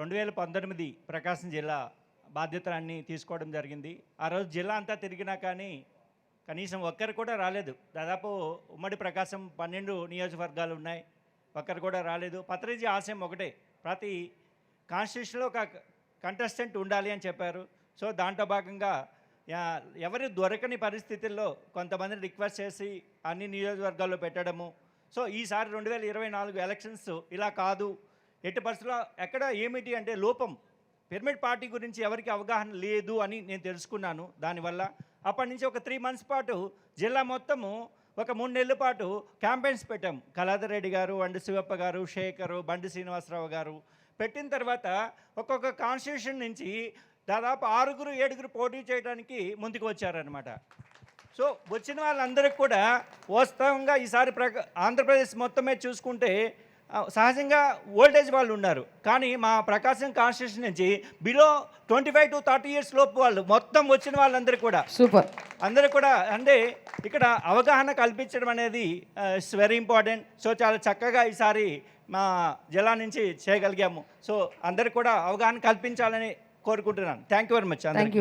రెండు వేల పంతొమ్మిది ప్రకాశం జిల్లా బాధ్యతలన్నీ తీసుకోవడం జరిగింది. ఆ రోజు జిల్లా అంతా తిరిగినా కానీ కనీసం ఒక్కరు కూడా రాలేదు. దాదాపు ఉమ్మడి ప్రకాశం పన్నెండు నియోజకవర్గాలు ఉన్నాయి. ఒక్కరు కూడా రాలేదు. పత్రిజీ ఆశయం ఒకటే. ప్రతి కాన్స్టిట్యూషన్లో ఒక కంటెస్టెంట్ ఉండాలి అని చెప్పారు. సో దాంట్లో భాగంగా ఎవరు దొరకని పరిస్థితుల్లో కొంతమందిని రిక్వెస్ట్ చేసి అన్ని నియోజకవర్గాల్లో పెట్టడము. సో ఈసారి రెండు వేల ఇరవై నాలుగు ఎలక్షన్స్ ఇలా కాదు. ఎట్టి పరిస్థితుల్లో ఎక్కడ ఏమిటి అంటే లోపం. పిరమిడ్ పార్టీ గురించి ఎవరికి అవగాహన లేదు అని నేను తెలుసుకున్నాను. దానివల్ల అప్పటి నుంచి ఒక త్రీ మంత్స్ పాటు జిల్లా మొత్తము ఒక మూడు నెలల పాటు క్యాంపెయిన్స్ పెట్టాం. కళాధర్ రెడ్డి గారు అండి శివప్ప గారు శేఖరు బండి శ్రీనివాసరావు గారు. పెట్టిన తర్వాత ఒక్కొక్క కాన్స్టిట్యూషన్ నుంచి దాదాపు ఆరుగురు ఏడుగురు పోటీ చేయడానికి ముందుకు వచ్చారనమాట సో వచ్చిన వాళ్ళందరికీ కూడా వాస్తవంగా ఈసారి ప్ర ఆంధ్రప్రదేశ్ మొత్తమే చూసుకుంటే సహజంగా ఓల్డేజ్ వాళ్ళు ఉన్నారు. కానీ మా ప్రకాశం కాన్స్టిట్యూషన్ నుంచి below twenty five to thirty years లోపు వాళ్ళు మొత్తం వచ్చిన వాళ్ళందరూ కూడా. సూపర్. అందరూ కూడా అంటే ఇక్కడ అవగాహన కల్పించడం అనేది ఇట్స్ వెరీ ఇంపార్టెంట్. సో చాలా చక్కగా ఈసారి మా జిల్లా నుంచి చేయగలిగాము. సో అందరు కూడా అవగాహన కల్పించాలని కోరుకుంటున్నాను. Thank you very much thank you.